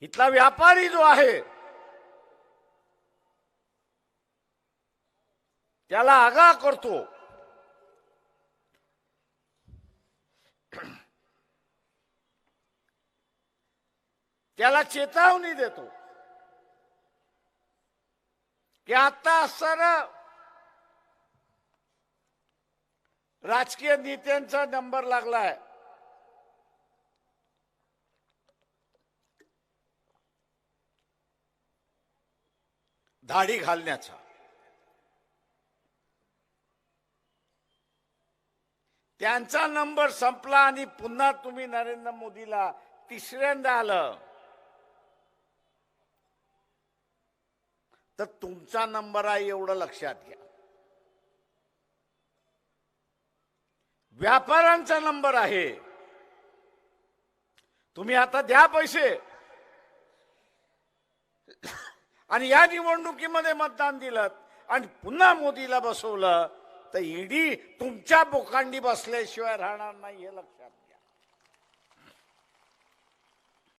इथला व्यापारी जो आहे त्याला आगा करतो. त्याला चेतावणी देतो. की आता सर राजकीय नेत्यांचा नंबर लागलाय. धाडी घालण्याचा. त्यांचा नंबर संपला आणि पुन्हा तुम्ही नरेंद्र मोदीला तिसऱ्यांदा आलं. तर तुमचा नंबर आहे एवढं लक्षात घ्या. व्यापाऱ्यांचा नंबर आहे. तुम्ही आता द्या पैसे. आणि या निवडणुकीमध्ये मतदान दिलं आणि पुन्हा मोदीला बसवलं तर ईडी तुमच्या बोकांडी बसल्याशिवाय राहणार नाही हे लक्षात घ्या.